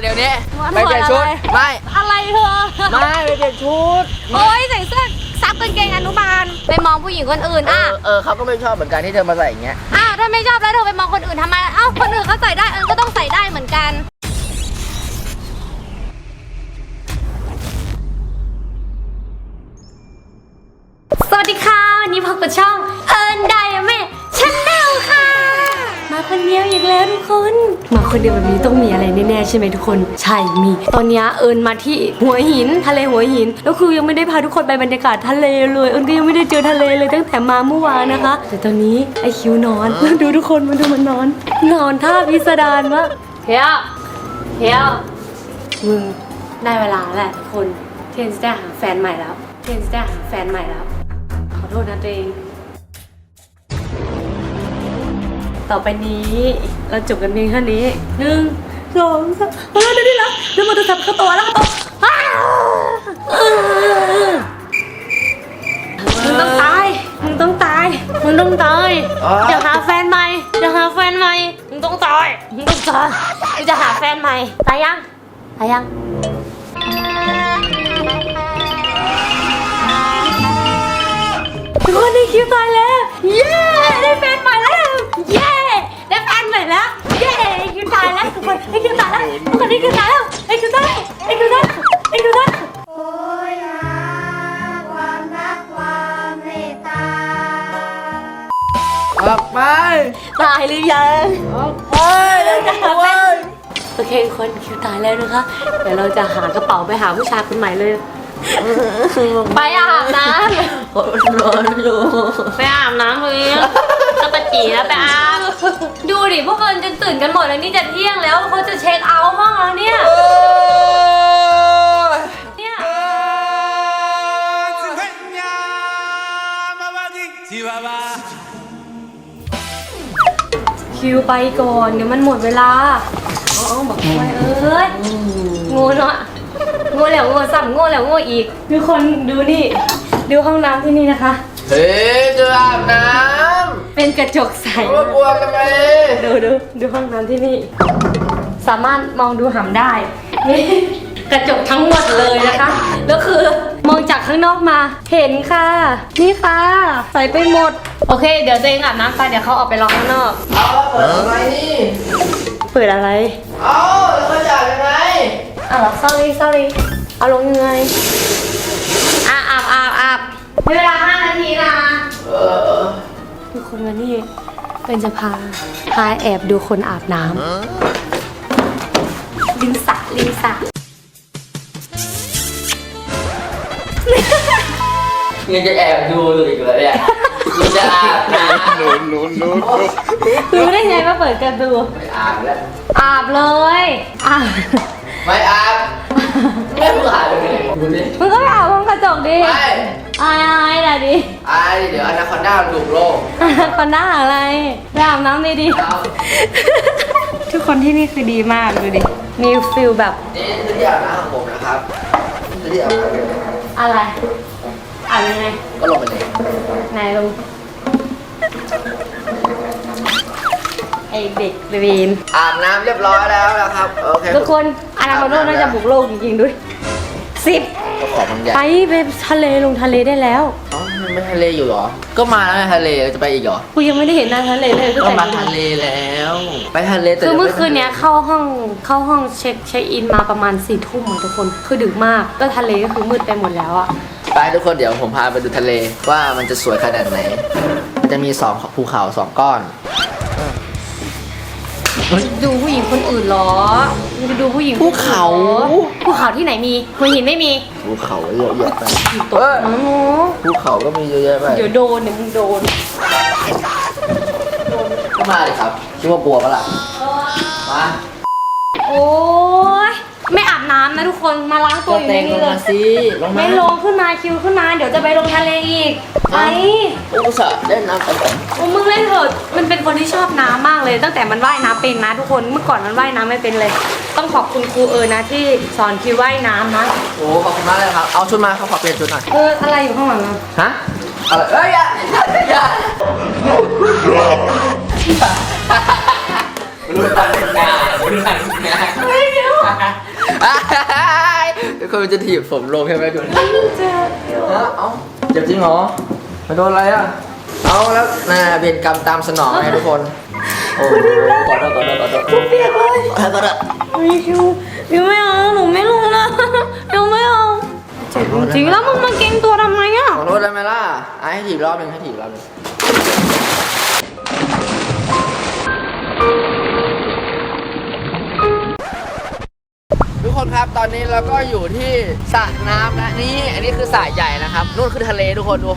เดี๋ยวนี้มาไปเปลี่ยนชุดอะไรไม่ อะไรเธอไม่ไปเปลี่ยนชุด โอ้ยใส่เสื้อซับกางเกงอนุบาลไปมองผู้หญิงคนอื่นเออะอเออเขาก็ไม่ชอบเหมือนกันที่เธอมาใส่อย่างเงี้ยอ้าวถ้าไม่ชอบแล้วเธอไปมองคนอื่นทำไมอ้าวคนอื่นเขาใส่ได้เอิญก็ต้องใส่ได้เหมือนกันสวัสดีค่ะวันนี้พบกับช่องเอิ คนเดียวอีกแล้วทุกคน มาคนเดียวแบบนี้ต้องมีอะไรแน่ๆใช่ไหมทุกคน ใช่มี ตอนนี้เอิญมาที่หัวหินทะเลหัวหิน แล้วคือยังไม่ได้พาทุกคนไปบรรยากาศทะเลเลย เอิญก็ยังไม่ได้เจอทะเลเลยตั้งแต่มาเมื่อวานนะคะ แต่ตอนนี้ไอคิวนอนดูทุกคนมาดูมันนอน นอนท่าพิสดารมากเฮียเฮียมึงได้เวลาแล้วทุกคน เทยนจะได้หาแฟนใหม่แล้ว เทยนจะได้หาแฟนใหม่แล้ว ขอโทษนะตัวเอง ต่อไปนี้ เราจบกันเพียงแค่นี้หนึ่งสองสามเฮ้ยได้ดิละเดี๋ยวมันจะจับเข้าตัวแล้วเข้าตัวอ้าวมึงต้องตาย มึงต้องตาย มึงต้องตายอ๋อเดี๋ยวหาแฟนใหม่เดี๋ยวหาแฟนใหม่ มึงต้องตาย มึงต้องตายกูจะหาแฟนใหม่ ตายยัง ตายยังทุกคนได้คิวตายแล้ว เย้ ได้แฟน แฟนใหม่แล้วเย้ได้คิวตายแล้วทุกคนได้คิวตายแล้วทุกคนได้คิวตายแล้วได้คิวตายแล้วได้คิวตายแล้วได้คิวตายแล้วโอยหาความรักความเมตตาออกไปตายหรือยังออกไปเลยจะหาแฟนโอเคทุกคนคิวตายแล้วนะคะเดี๋ยวเราจะหากระเป๋าไปหาผู้ชายคนใหม่เลยไปอาบน้คนร้อนอยู่ำไปอาบน้ำเลย จะปะจีแล้วไปอาบดูดิพวกเอิญจนตื่นกันหมดแล้วนี่จะเที่ยงแล้วเขาจะเช็คเอาท์ห้องแล้วเนี่ย เนี่ย คิวไปก่อนเดี๋ยวมันหมดเวลาอ๋อบอกไปเอ้ยงูเนาะงูแล้วงูซ้ำงูแล้วงูอีกทุกคนดูนี่ ดูห้องน้ำที่นี่นะคะ เฮ้ยจะอาบน้ำ เป็นกระจกใสำรบกวนทำไมดูดูดูห้องน้ำที่นี่ สามารถมองดูหำได้นี่กระจกทั้งหมดเลยนะคะแล้วคือมองจากข้างนอกมาเห็นค่ะ นี่ค่ะ ใส่ไปหมด โอเค เดี๋ยวตัวเองอาบน้ำไปเดี๋ยวเขาออกไปรอข้างนอก เอาแล้วเปิดทำไมนี่ เปิดอะไร เอาแล้วเขาจะอาบยังไงอะ sorry sorry เอาลงยังไงอะอาบอาบอาบมีเวลา5นาทีนะเออ ทุกคนวันนี้เป็นจะพาพาแอบดูคนอาบน้ำริมสระริมสระยังจะแอบดูอยู่อีกเหรอเนี่ยยังจะอาบน้ำ no, no, no, no. รู้ได้ไงว่าเปิดกันดูไม่อาบแล้ว อาบเลยอาบไม่อาบไม่อาบเลยดูดิมึงก็ไปอาบห้องกระจกดิไม่ อายอายด่ะดิอายเดี๋ยวอนาคอนด้ามันดุโลกคนหน้าอะไรไปอาบน้ำดิดิเอาทุกคนที่นี่คือดีมากดูดิ มีฟิลแบบนี่คือที่อาบน้ำของผมนะครับคือที่อาบน้ำของผมอะไรอาบยังไง ก็ลงไปเลยไหนลงไอเด็กเวีนอาบน้ำเรียบร้อยแล้วนะครับ โอเคทุกคนอนาคตน่าจะบุกโลกจริงๆด้วยสิบ ก็ขอมันใหญ่ไปไปทะเลลงทะเลได้แล้วเอ้ามันไม่ทะเลอยู่เหรอ ก็มาแล้วไงทะเลจะไปอีกเหรอ กูยังไม่ได้เห็นหน้าทะเลเลยก็แต่มาทะเลแล้ว ไปทะเลแต่คือเมื่อยังไคืนเนี้ยเข้าห้องเข้าห้องเช็คเช็คอินมาประมาณสี่ทุ่มอะทุกคน คือดึกมากก็ทะเลก็คือมืดไปหมดแล้วอะไปทุกคนเดี๋ยวผมพาไปดูทะเลว่ามันจะสวยขนาดไหน มันจะมีสองภูเขาสองก้อน ดูผู้หญิงคนอื่นเหรอมึงไปดูผู้หญิงภูเขา ภูเขาที่ไหนมีหัวหินไม่มีภูเขาเยอะแยะไปตกเอ้ยน้ำโมภูเขาก็มีเยอะแยะไปเดี๋ยวโดนเดี๋ยวมึงโดน ก็มาเลยครับคิดว่ากลัวปะล่ะมาโอ้ยไม่อาบน้ำนะทุกคนมาล้างตัวอยู่ในนี้ลงเลมายสิลงมา ไม่ลงขึ้น มาคิวขึ้นมา เดี๋ยวจะไปลงทะเลอีกไปอุตส่าห์เล่นน้ำกันก่อนโอ้มึงเล่นเถอะมันเป็นคนที่ชอบน้ำมากเลย ตั้งแต่มันว่ายน้ำเป็นนะทุกคนเมื่อก่อนมันว่ายน้ำไม่เป็นเลย ต้องขอบคุณครูเออนะที่สอนคิวว่ายน้ำนะโอ้ขอบคุณมากเลยครับ เอาชุดมาเขาขอเปลี่ยนชุดหน่อยเอออะไรอยู่ข้างหลังอะฮะอะไรเอ้ยอย่าอย่ารู้ทันงานรู้ทันงาน ทุกคนจะถีบผมลงใช่ไหมคุณเจ็บอยู่เอ้าเอ้าเจ็บจริงเหรอมาโดนอะไรอะ เอาแล้วน่าเป็นกรรมตามสนองไงทุกคน โอ้โหขอโทษขอโทษขอโทษเปียกเลยขอโทษไม่คิวคิวไม่เอาหนูไม่ลงนะหนูไม่เอาเจ็บจริงๆแล้วมึงมาเก่งตัวทำไมอะขอโทษได้ไหมล่ะอะให้ถีบรอบหนึ่งให้ถีบรอบหนึ่ง คนครับ ตอนนี้เราก็อยู่ที่สระน้ำและนี่ อันนี้คือสระใหญ่นะครับ นู่นคือทะเลทุกคนดู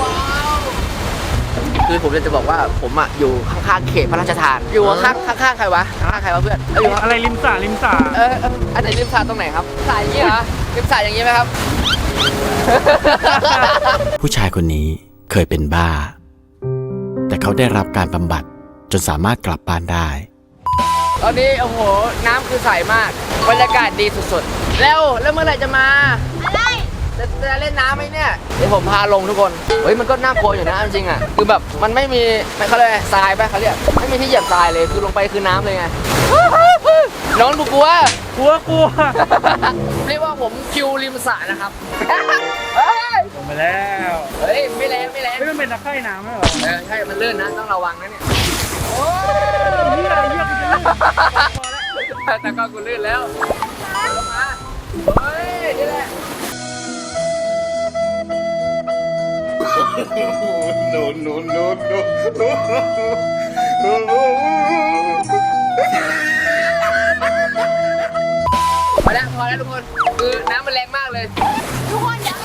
ว้าว คือผมจะบอกว่าผมอะอยู่ข้างๆเขตพระราชทาน อยู่ข้างข้างๆใครวะ ข้างๆใครวะเพื่อนเอ้ยอยู่ข้างอะไรริมสระริมสระเออเอออันไหนริมสระตรงไหนครับสระอย่างนี้เหรอริมสระอย่างนี้ไหมครับ ผู้ชายคนนี้เคยเป็นบ้า แต่เขาได้รับการบำบัดจนสามารถกลับบ้านได้ ตอนนี้โอ้โหน้ำคือใสมากบรรยากาศดีสุดๆ แล้วแล้วเมื่อไหร่จะมาอะไรจะจะเล่นน้ำไหมเนี่ยเดี๋ยวผมพาลงทุกคนเฮ้ยมันก็น่ากลัวอยู่นะจริงๆอะคือแบบมันไม่มีไม่เขาเรียกอะไรทรายไปะเขาเรียกไม่มีที่เหยียบทรายเลยคือลงไปคือน้ำเลยไง น้องกูกลัว กลัวกลัวเรียกว่าผมคิวริมสระนะครับ เฮ้ยลงไปแล้วเฮ้ยไม่แรงไม่แรงเฮ้ยมันเป็นตะไคร่น้ำไหมเหรอเออใช่มันลื่นนะต้องระวังนะเนี่ยโอ้เหี้ยเหี้ยกูจะเล่น แต่ก็กูลื่นแล้วมาเฮ้ยนี่แหละพอแล้วพอแล้วทุกคน คือน้ำมันแรงมากเลย ทุกคนอย่า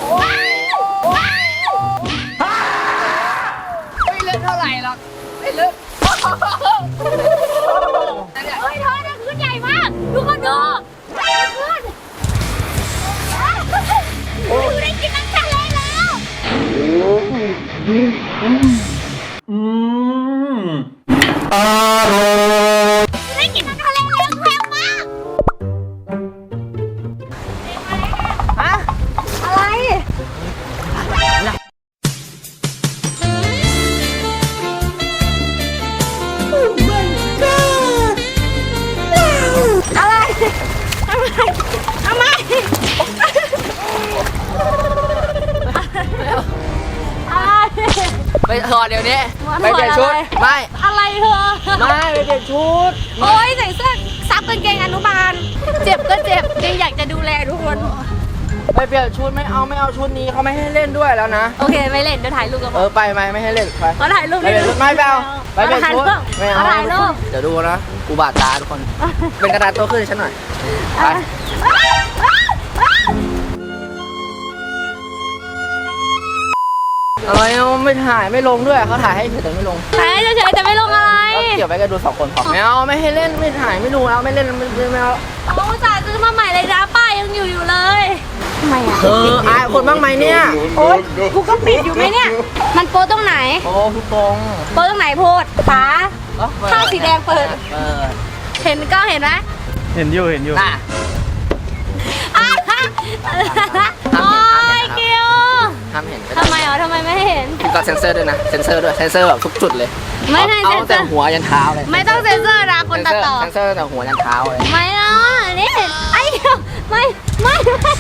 ไม่เลึกเท่าไหร่หรอก ไม่เลึกนั่ Yeah. ถอดเดี๋ยวนี้มาไปเปลี่ยนชุดถอดอะไรไม่ อะไรเธอ ไม่ไปเปลี่ยนชุด โอ้ยใส่เสื้อซับกางเกงอนุบาล เจ็บก็เจ็บยังอยากจะดูแลทุกคน ไปเปลี่ยนชุดไม่เอาไม่เอาชุดนี้เขาไม่ให้เล่นด้วยแล้วนะ โอเคไม่เล่นเดี๋ยวถ่ายรูปกับเออไปไหมไม่ให้เล่นไปเขาถ่ายรูปไปเปลี่ยนชุดไม่ไปเอาไปเปลี่ยนชุดไม่เอาเขาถ่ายรูปเดี๋ยวดูนะกูบาดตาทุกคน เป็นกระดาษโตขึ้นให้ฉันหน่อย ไป อะไรเอาไม่ถ่ายไม่ลงด้วยเขาถ่ายให้เฉยแต่ไม่ลงถ่ายเฉยๆแต่ไม่ลงอะไรก็เกี่ยวไว้กันดูสองคนพอไม่เอาไม่ให้เล่นไม่ถ่ายไม่ดูเอาไม่เล่นไม่ไม่เอาเอาอุตส่าห์ซื้อมาใหม่เลยนะป้ายยังอยู่อยู่เลยทำไมอะเธออายคนบ้างไหมเนี่ยโอ๊ยกูก็ปิดอยู่ไหมเนี่ย มันโปรตรงไหน โอ้ทุกตรงโปรตรงไหนโพดขาเอ้าผ้าสีแดงเปิด เออเห็นก็เห็นไหมเห็นอยู่เห็นอยู่น่ะอะโอ้ยเกียว ห้ามเห็นก็ทำไมอ๋อทำไมไม่เห็น ก็เซนเซอร์ด้วยนะ เซนเซอร์ด้วย เซนเซอร์แบบทุกจุดเลยไม่ให้เอาเซ็นตั้งเซอแต่ร์หัวยันเท้าเลย ไม่ต้องเซ็นเซอร์นะคนตัดต่อ เซนเซอร์ตั้งแต่หัวยันเท้าเลย ไม่นะนี่ไอ้เหี้ยไม่ไม่ไม่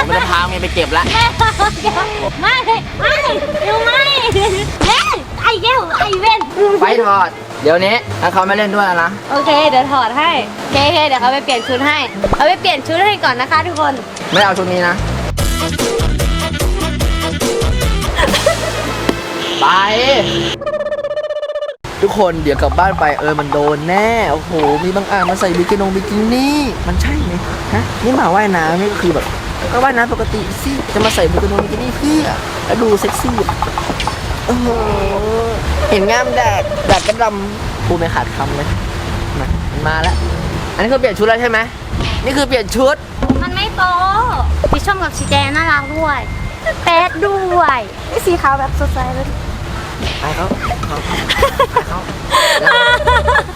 ผมจะพาเมียไปเก็บละไม่ไม่อยู่ไม่เฮ้ยไอ้เกี้ยวไอ้เว้นไปถอด เดี๋ยวนี้ถ้าเขาไม่เล่นด้วยแล้วนะ โอเคเดี๋ยวถอดให้โอเคโอเคเดี๋ยวเขาไปเปลี่ยนชุดให้เขาไปเปลี่ยนชุดให้ก่อนนะคะทุกคน ไม่เอาชุดนี้นะ ไป ทุกคนเดี๋ยวกลับบ้านไปเออมันโดนแน่ โอ้โห มีบางอ่านมาใส่บิกินงบิกินี่ มันใช่ไหมฮะ นี่หมาว่ายน้ำนี่ก็คือแบบ ก็ว่ายน้ำปกติสิ จะมาใส่บิกินงบิกินี่เพื่อแล้วดูเซ็กซี่โอ้โหเห็นงามแดดแดดกระดำพูดไม่ขาดคำเลยมามันมาแล้ว อันนี้คือเปลี่ยนชุดแล้วใช่ไหมนี่คือเปลี่ยนชุด มันไม่โป๊พี่ชมกับสีแดงน่ารักด้วย แป๊ดด้วย สีขาวแบบสดใสเลย อายเขาเขาอายเขา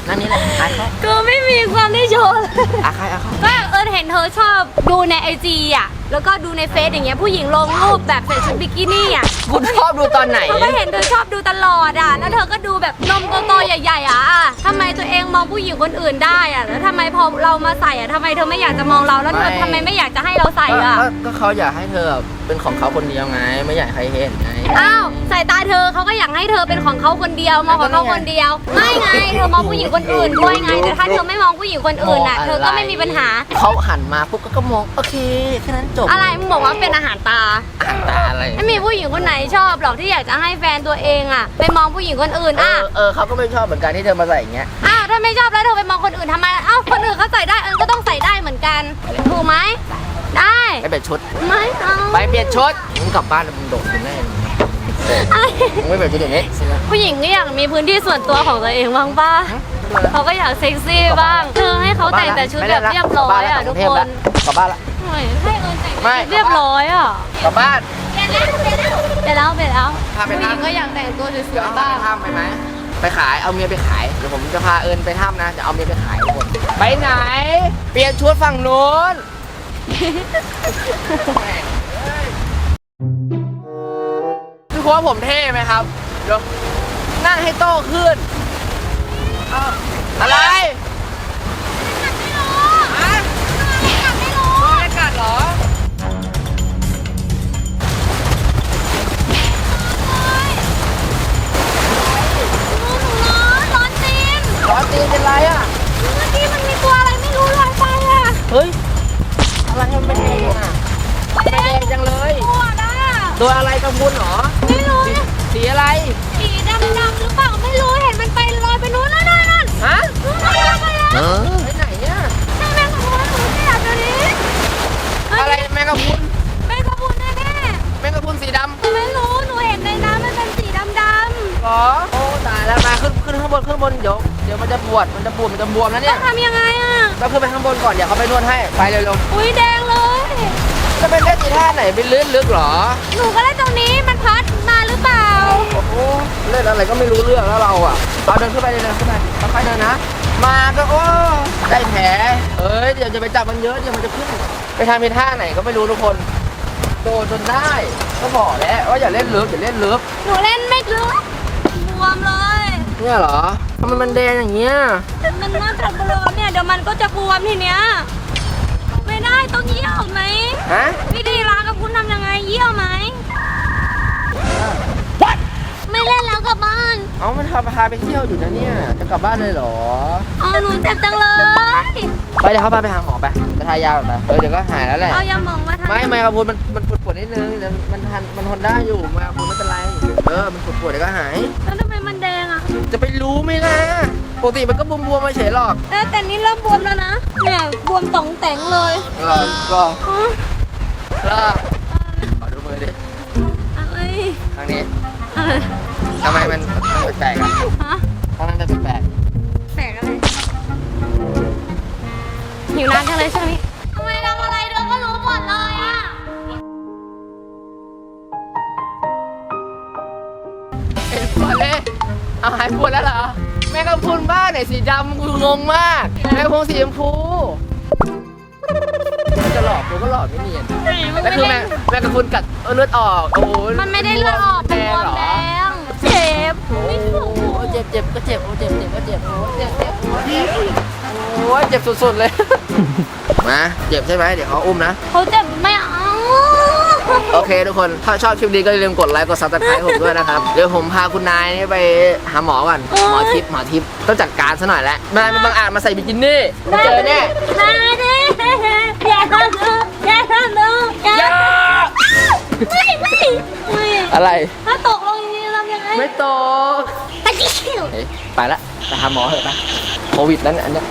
นั่นนี่แหละอายเขาก็ไม่มีความได้โชว์อายใครอายเขาก็เอิญเห็นเธอชอบดูในไอจีอะ แล้วก็ดูในเฟซอย่างเงี้ยผู้หญิงลงรูปแบบใส่ชุดบิกินี่อะคุณชอบดูตอนไหนเขาก็เห็นเธอชอบดูตลอดอะ แล้วเธอก็ดูแบบนมโตๆใหญ่ๆอะทำไมตัวเองมองผู้หญิงคนอื่นได้อะ แล้วทำไมพอเรามาใส่อะทำไมเธอไม่อยากจะมองเราแล้วเธอไม่ ทำไมไม่อยากจะให้เราใส่อะ ก็ก็เขาอยากให้เธอเป็นของเขาคนเดียวไง ไม่อยากให้ใครเห็นไง อ้าวสายตาเธอเขาก็อยากให้เธอเป็นของเขาคนเดียวมองของเขาคนเดียว ไม่ไง เธอมองผู้หญิงคนอื่นด้วยไง แต่ถ้าเธอไม่มองผู้หญิงคนอื่นอะ เธอก็ไม่มีปัญหา เขาหันมาปุ๊บก็ก็มอง โอเคแค่นั้นจบอะไรมึงบอกว่าเป็นอาหารตา อ่านตาอะไร ไม่มีผู้หญิงคนไหนชอบหรอกที่อยากจะให้แฟนตัวเองอะ ไปมองผู้หญิงคนอื่นเออะอเออเขาก็ไม่ชอบเหมือนกันที่เธอมาใส่อย่างเงี้ย อ้าวถ้าไม่ชอบแล้วเธอไปมองคนอื่นทำไมเอ้าคนอื่นเขาใส่ได้เอิญก็ต้องใส่ได้เหมือนกัน ถูกไหมได้ไปเปลี่ยนชุด ไม่เอาไปเปลี่ยนชุดมึงกลับบ้านแล้วมึงโดดคุณแน่อะไรมึงไม่เปลี่ยนชุดอย่างนี้ผู้หญิงก็อยากมีพื้นที่ส่วนตัวของตัวเองบ้างป่ะเขาก็อยากเซ็กซี่บ้างเธอให้เขาแต่งแต่ชุดแบบเรียบร้อยอะทุกคน กลับบ้านละ โอ้ยให้เอิญแต่งไม่เรียบร้อยอะกลับบ้านไปแล้วไปแล้วพาไปผู้หญิงทำก็อยากแต่งตัวสเดี๋ยววยเอาๆบ้างไปถ้ำไปไหมไปขายเอาเมียไปขายเดี๋ยวผมจะพาเอิญไปถ้ำนะจะเอาเมียไปขายทุกคนไปไหน เปลี่ยนชุดฝั่งนู้นทุกคนว่าผมเท่ไหมครับเดี๋ยวนั่งให้โต้ขึ้นอ้าวอะไร วมันจะปวดมันจะปวดมันจะบวมแล้วำเนี่ต้อยงทำยังไงอะ เราขึ้นไปข้างบนก่อนเดี๋ยวเขาไปนวดให้ไปเร็วอุ้ยแดงเลย ๆจะเป็นเล่นทีท่าไหนไปลื่นลึกเหรอหนูก็เล่นตรงนี้มันพัดมาหรือเปล่า โอ้โหเล่นอะไรก็ไม่รู้เรื่องแล้วเราอะเอาเดินขึ้นไปเดินขึ้นไปค่อยๆเดินนะ มาก็โอ้ได้แผลเอ้ยเดี๋ยวจะไปจับมันเยอะเดี๋ยวมันจะขึ้น ไปทำเป็นท่าไหนก็ไม่รู้ทุกคนโดนจนได้ก็บอกแล้วว่าอย่าเล่นลึกอย่าเล่นลึก หนูเล่นไม่ลึกบวมเลย เนี่ยเหรอทำไมมันแดงอย่างเงี้ย มันน่าจะบวมเนี่ยเดี๋ยวมันก็จะบวมทีเนี้ย ไม่ได้ต้องเยี่ยวไหมฮะ วิธีล้างกับคุณทำยังไงเยี่ยวไหม ไม่เล่นแล้วกลับบ้านเอามันพาพาไปเที่ยวอยู่นะเนี่ย จะกลับบ้านเลยเหรอ อ๋อหนูเจ็บจังเลย ไปเดี๋ยวเขาพาไปหาหมอไปจะทายาก่อนไปเออเดี๋ยวก็หายแล้วแหละ เอายาหมองมาทำไม่ไม่ครับพูดมันมันปวดปวดๆนิดนึงเดี๋ยวมันทันมันทนได้อยู่มาพูดไม่เป็นไร เออ มันปวดปวดๆเดี๋ยวก็หาย แล้ว จะไปรู้ไหมล่ะปกติมันก็บวมๆมาเฉยหรอกเออแต่นี่เริ่มบวมแล้วนะเนี่ยบวมต๋องแต่งเลยรอรออ๋อรอขอดูมือดิอะไรทางนี้อะไรทำไมมันมันแปลกๆอะฮะทางนั้นจะแปลกแปลกอะไรหิวน้ำจังเลยช่วงนี้ เอาหายปวดแล้วเหรอ แม่กะพรุนบ้าไหนสีดำกูงงมาก แม่กะพรุนสีชมพูจะหลอกกูก็หลอกไม่เนียนแล้วคือแม่แม่กระพุนกัดเออเลือดออกโอ้ยมันไม่ได้เลือดออกแดมันบวมงเหรอแดงเจ็บโอ้ไม่ถูกเจ็บเจ็บก็เจ็บโอ้เจ็บเจ็บก็เจ็บโอ้เจ็บเจ็บโอ้เจ็บโอ้ยเจ็บสุดๆเลย มาเจ็บใช่ไหมเดี๋ยวเขาอุ้มนะ เขาเจ็บไม่เอา โอเคทุกคนถ้าชอบคลิปนี้ก็อย่าลืมกดไลค์กดซับสไครต์ผมด้วยนะครับเดี๋ยวผมพาคุณนายนี่ไปหาหมอก่อนหมอทิพย์หมอทิพย์ต้องจัดการซะหน่อยแล้วนายมันบางอาจมาใส่บิกินี่เจอแน่มาดิอย่าทำหนูอย่าทำหนูอย่าไม่ไม่ไม่อะไร ถ้าตกลงจริงๆทำยังไงไม่ตกไปจิ้วเฮ้ยไปละไปหาหมอเถอะไปโควิดแล้วเนี่ยอันเนี้ย